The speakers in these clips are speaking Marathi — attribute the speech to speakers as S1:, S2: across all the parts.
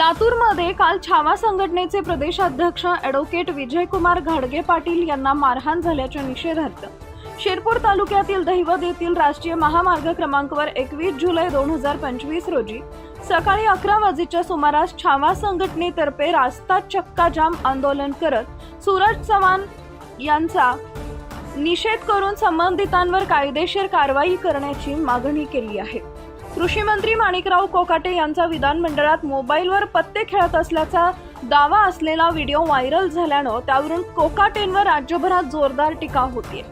S1: लातूरमध्ये काल छावा संघटनेचे प्रदेशाध्यक्ष ॲडव्होकेट विजयकुमार घाडगे पाटील यांना मारहाण झाल्याच्या निषेधार्थ. शिरपूर तालुक्यातील दहिवद येथील राष्ट्रीय महामार्ग क्रमांकवर एकवीस जुलै दोन हजार पंचवीस रोजी सकाळी अकरा वाजेच्या सुमारास छावा संघटनेतर्फे रास्ता चक्का जाम आंदोलन करत सूरज चव्हाण यांचा निषेध करून संबंधितांवर कायदेशीर कारवाई करण्याची मागणी केली आहे. कृषी मंत्री माणिकराव कोकाटे यांचा विधानमंडळात मोबाईलवर पत्ते खेळत असल्याचा दावा असलेला व्हिडिओ व्हायरल झाल्यानं त्यावरून कोकाटेंवर राज्यभरात जोरदार टीका होतीये.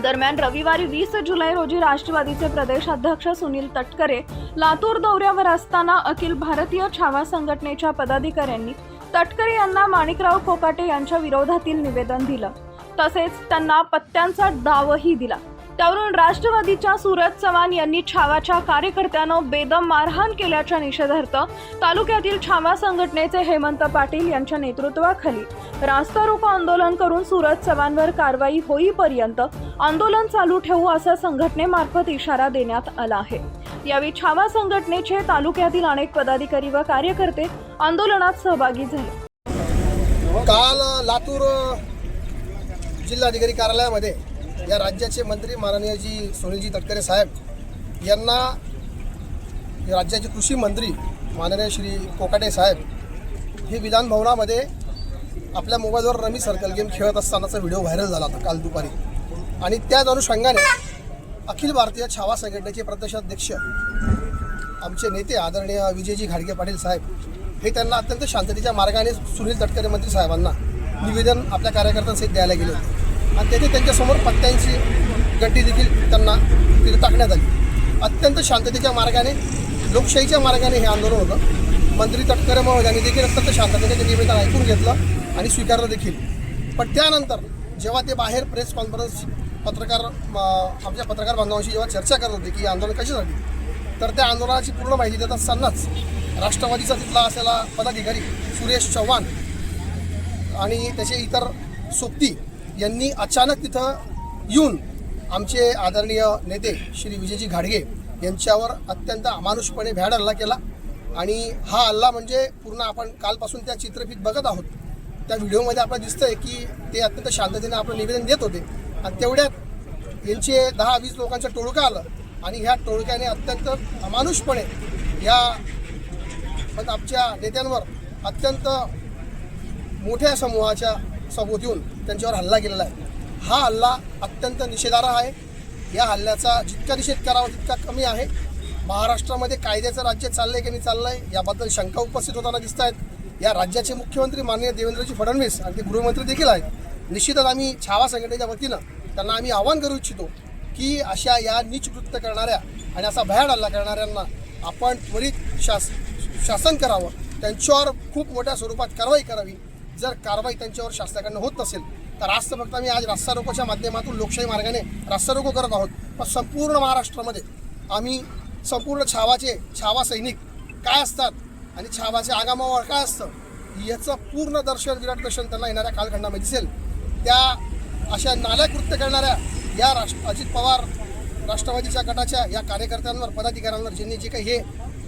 S1: दरम्यान रविवारी वीस जुलै रोजी राष्ट्रवादीचे प्रदेशाध्यक्ष सुनील तटकरे लातूर दौऱ्यावर असताना अखिल भारतीय छावा संघटनेच्या पदाधिकाऱ्यांनी तटकरे यांना माणिकराव कोकाटे यांच्या विरोधातील निवेदन दिलं. तसेच त्यांना पत्त्यांचा डावही दिला. त्यावरून राष्ट्रवादीच्या सूरज चव्हाण यांनी छावाच्या कार्यकर्त्यांना बेदम मारहाण केल्याच्या निषेधार्थ तालुक्यातील छावा संघटनेचे हेमंत पाटील यांच्या नेतृत्वाखाली रास्ता रोको आंदोलन करून सूरज चव्हाणवर कारवाई होईपर्यंत आंदोलन चालू ठेवू असा संघटनेमार्फत इशारा देण्यात आला आहे. यावेळी छावा संघटनेचे तालुक्यातील अनेक पदाधिकारी व कार्यकर्ते आंदोलनात सहभागी झाले.
S2: काल लातूर जिल्हाधिकारी कार्यालयामध्ये या राज्याचे मंत्री माननीय जी सुनीलजी तटकरे साहेब यांना या राज्याचे कृषी मंत्री माननीय श्री कोकाटे साहेब हे विधानभवनामध्ये आपल्या मोबाईलवर रमी सर्कल गेम खेळत असतानाचा व्हिडिओ व्हायरल झाला होता काल दुपारी. आणि त्याच अनुषंगाने अखिल भारतीय छावा संघटनेचे प्रदेशाध्यक्ष आमचे नेते आदरणीय विजयजी घाडगे पाटील साहेब हे त्यांना अत्यंत शांततेच्या मार्गाने सुनील तटकरे मंत्री साहेबांना निवेदन आपल्या कार्यकर्त्यांसहित द्यायला गेले होते. आणि तेथे त्यांच्यासमोर पत्त्यांची गड्डी देखील त्यांना तिथे टाकण्यात आली. अत्यंत शांततेच्या मार्गाने लोकशाहीच्या मार्गाने हे आंदोलन होतं. मंत्री तटकरे महोदयांनी देखील अत्यंत शांततेने ते निवेदन ऐकून घेतलं आणि स्वीकारलं देखील. पण त्यानंतर जेव्हा ते बाहेर प्रेस कॉन्फरन्स पत्रकार आमच्या पत्रकार बांधवांशी जेव्हा चर्चा करत होते की आंदोलन आंदोलन कशासाठी तर त्या आंदोलनाची पूर्ण माहिती देत असतानाच राष्ट्रवादीचा तिथला असलेला पदाधिकारी सुरेश चव्हाण आणि त्याचे इतर सोबती यांनी अचानक तिथं येऊन आमचे आदरणीय नेते श्री विजयजी घाडगे यांच्यावर अत्यंत अमानुषपणे भ्याड हल्ला केला. आणि हा हल्ला म्हणजे पूर्ण आपण कालपासून त्या चित्रफित बघत आहोत. त्या व्हिडिओमध्ये आपल्याला दिसतंय की ते अत्यंत शांततेने आपलं निवेदन देत होते. आणि तेवढ्यात यांचे दहा वीस लोकांचं टोळकं आलं आणि ह्या टोळक्याने अत्यंत अमानुषपणे या पण आमच्या नेत्यांवर अत्यंत मोठ्या समूहाच्या सोबत येऊन त्यांच्यावर हल्ला केलेला आहे. हा हल्ला अत्यंत निषेधार्ह आहे. या हल्ल्याचा जितका निषेध करावा तितका कमी आहे. महाराष्ट्रामध्ये कायद्याचं राज्य चाललंय की नाही चाललंय याबद्दल शंका उपस्थित होताना दिसत आहेत या राज्याचे मुख्यमंत्री माननीय देवेंद्रजी फडणवीस आणि ते गृहमंत्री देखील आहेत. निश्चितच आम्ही छावा संघटनेच्या वतीनं त्यांना आम्ही आवाहन करू इच्छितो की अशा या नीच कृत्य करणाऱ्या आणि असा भयाड हल्ला करणाऱ्यांना आपण त्वरित शास शासन करावं. त्यांच्यावर खूप मोठ्या स्वरूपात कारवाई करावी. जर कारवाई त्यांच्यावर शासनाकडनं होत नसेल तर आज तर फक्त आम्ही आज रस्ता रोकोच्या माध्यमातून लोकशाही मार्गाने रस्ता रोको करत आहोत. पण संपूर्ण महाराष्ट्रामध्ये आम्ही संपूर्ण छावाचे छावा सैनिक काय असतात आणि छावाचे आगामावर काय असतं याचं पूर्ण दर्शन विराट दर्शन त्यांना येणाऱ्या कालखंडामध्ये दिसेल. त्या अशा नाल्या कृत्य करणाऱ्या या राष्ट्र अजित पवार राष्ट्रवादीच्या गटाच्या या कार्यकर्त्यांवर पदाधिकाऱ्यांवर ज्यांनी जे काही हे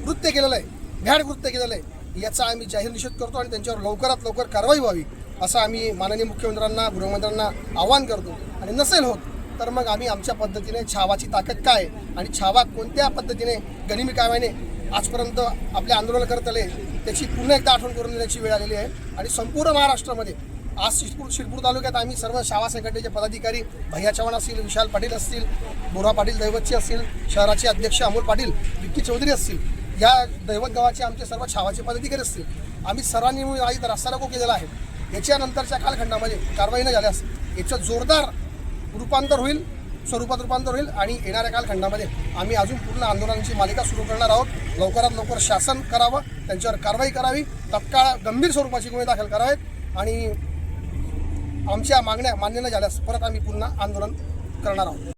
S2: कृत्य केलेलं आहे भ्याड कृत्य केलेलं आहे याचा आम्ही जाहीर निषेध करतो आणि त्यांच्यावर लवकरात लवकर कारवाई व्हावी असं आम्ही माननीय मुख्यमंत्र्यांना गृहमंत्र्यांना आवाहन करतो. आणि नसेल होत तर मग आम्ही आमच्या पद्धतीने छावाची ताकद काय आहे? आणि छावा कोणत्या पद्धतीने गनिमी काव्याने आजपर्यंत आपले आंदोलन करत आले त्याची पुन्हा एकदा आठवण करून देण्याची वेळ आलेली आहे. आणि संपूर्ण महाराष्ट्रामध्ये आज शिरपूर शिरपूर तालुक्यात आम्ही सर्व शावा संघटनेचे पदाधिकारी भैया चव्हाण असतील विशाल पाटील असतील बोरा पाटील दैवतचे असतील शहराचे अध्यक्ष अमोल पाटील विक्की चौधरी असतील या दैवत गावाचे आमचे सर्व छावाचे पदाधिकारी असतील. आम्ही सर्वांनी मिळून आज रस्ता रोको केलेला आहे. याच्यानंतरच्या कालखंडामध्ये कारवाई न झाल्यास याचं जोरदार रूपांतर होईल स्वरूपात रूपांतर होईल आणि येणाऱ्या कालखंडामध्ये आम्ही अजून पूर्ण आंदोलनाची मालिका सुरू करणार आहोत. लवकरात लवकर शासन करावं त्यांच्यावर कारवाई करावी तत्काळ गंभीर स्वरूपाची गुन्हे दाखल करावेत आणि आमच्या मागण्या मान्य न झाल्यास परत आम्ही पुन्हा आंदोलन करणार आहोत.